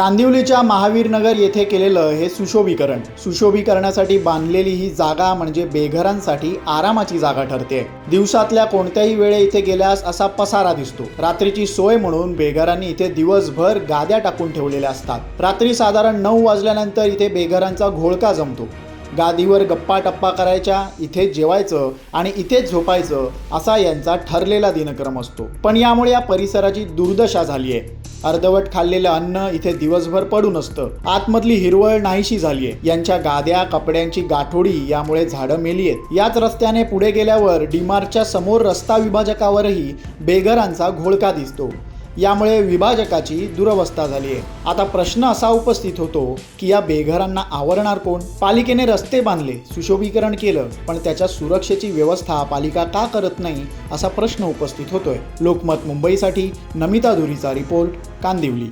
कांदिवलीच्या महावीरनगर येथे केलेलं हे सुशोभीकरण. सुशोभीकरणासाठी बांधलेली ही जागा म्हणजे बेघरांसाठी आरामाची जागा ठरते. दिवसातल्या कोणत्याही वेळे इथे गेल्यास असा पसारा दिसतो. रात्रीची सोय म्हणून बेघरांनी इथे दिवसभर गाद्या टाकून ठेवलेल्या असतात. रात्री साधारण नऊ वाजल्यानंतर इथे बेघरांचा घोळका जमतो. गादीवर गप्पा टप्पा करायच्या इथे जेवायचं आणि इथेच झोपायचं असा यांचा ठरलेला दिनक्रम असतो. पण यामुळे या परिसराची दुर्दशा झाली आहे अर्धवट खाल्लेलं अन्न इथे दिवसभर पडून असतं. आतमधली हिरवळ नाहीशी झालीये. यांच्या गाद्या कपड्यांची गाठोडी यामुळे झाडं मेली आहेत याच रस्त्याने पुढे गेल्यावर डीमार्टच्या समोर रस्ता विभाजकावरही बेघरांचा घोळका दिसतो. यामुळे विभाजकाची दुरवस्था झाली आहे. आता प्रश्न असा उपस्थित होतो की या बेघरांना आवरणार कोण? पालिकेने रस्ते बांधले सुशोभीकरण केलं पण त्याच्या सुरक्षेची व्यवस्था पालिका का करत नाही असा प्रश्न उपस्थित होतोय. लोकमत मुंबईसाठी नमिता धुरीचा रिपोर्ट कांदिवली.